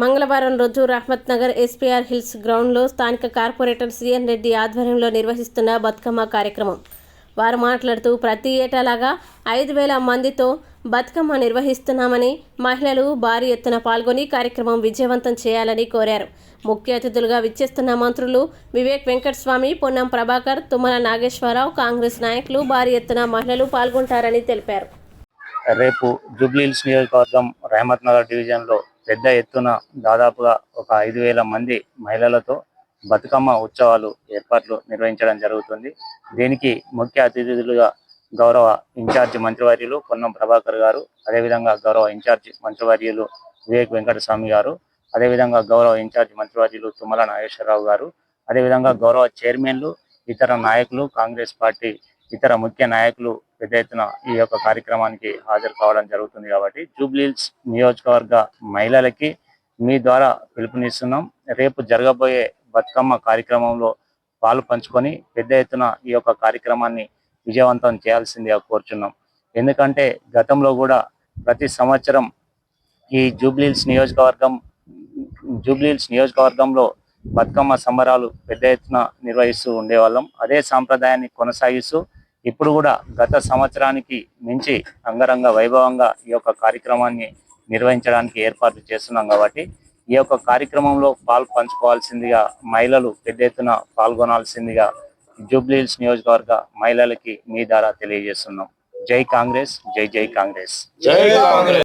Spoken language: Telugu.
మంగళవారం రోజు రహ్మత్ నగర్ ఎస్పీఆర్ హిల్స్ గ్రౌండ్లో స్థానిక కార్పొరేటర్ సిఎన్ రెడ్డి ఆధ్వర్యంలో నిర్వహిస్తున్న బతుకమ్మ కార్యక్రమం. వారు మాట్లాడుతూ ప్రతి ఏటాలాగా ఐదు వేల మందితో బతుకమ్మ నిర్వహిస్తున్నామని మహిళలు భారీ ఎత్తున పాల్గొని కార్యక్రమం విజయవంతం చేయాలని కోరారు. ముఖ్య అతిథులుగా విచ్చేస్తున్న మంత్రులు వివేక్ వెంకటస్వామి పొన్నం ప్రభాకర్ తుమ్మల నాగేశ్వరరావు కాంగ్రెస్ నాయకులు భారీ ఎత్తున మహిళలు పాల్గొంటారని తెలిపారు. రేపు జూబ్లీహిల్స్ నియోజకవర్గం రహమత్ నగర్ డివిజన్లో పెద్ద ఎత్తున దాదాపుగా ఒక ఐదు వేల మంది మహిళలతో బతుకమ్మ ఉత్సవాలు ఏర్పాట్లు నిర్వహించడం జరుగుతుంది. దీనికి ముఖ్య అతిథులుగా గౌరవ ఇన్ఛార్జ్ మంత్రివర్యులు పొన్నం ప్రభాకర్ గారు అదేవిధంగా గౌరవ ఇన్ఛార్జ్ మంత్రివర్యులు వివేక్ వెంకటస్వామి గారు అదేవిధంగా గౌరవ ఇన్ఛార్జ్ మంత్రివర్యులు తుమ్మల నాగేశ్వరరావు గారు అదేవిధంగా గౌరవ చైర్మన్లు ఇతర నాయకులు కాంగ్రెస్ పార్టీ ఇతర ముఖ్య నాయకులు పెద్ద ఎత్తున ఈ యొక్క కార్యక్రమానికి హాజరు కావడం జరుగుతుంది కాబట్టి జూబ్లీహిల్స్ నియోజకవర్గ మహిళలకి మీ ద్వారా పిలుపునిస్తున్నాం. రేపు జరగబోయే బతుకమ్మ కార్యక్రమంలో పాలు పంచుకొని పెద్ద ఎత్తున ఈ యొక్క కార్యక్రమాన్ని విజయవంతం చేయాల్సిందిగా కోరుచున్నాం. ఎందుకంటే గతంలో కూడా ప్రతి సంవత్సరం ఈ జూబ్లీహిల్స్ నియోజకవర్గం జూబ్లీహిల్స్ నియోజకవర్గంలో బతుకమ్మ సంబరాలు పెద్ద ఎత్తున నిర్వహిస్తూ ఉండేవాళ్ళం. అదే సాంప్రదాయాన్ని కొనసాగిస్తూ ఇప్పుడు కూడా గత సంవత్సరానికి మించి అంగరంగ వైభవంగా ఈ యొక్క కార్యక్రమాన్ని నిర్వహించడానికి ఏర్పాట్లు చేస్తున్నాం కాబట్టి ఈ యొక్క కార్యక్రమంలో పాలు పంచుకోవాల్సిందిగా మహిళలు పెద్ద ఎత్తున పాల్గొనాల్సిందిగా జూబ్లీహిల్స్ నియోజకవర్గ మహిళలకి మీ ద్వారా తెలియజేస్తున్నాం. జై కాంగ్రెస్ జై జై కాంగ్రెస్. జై కాంగ్రెస్.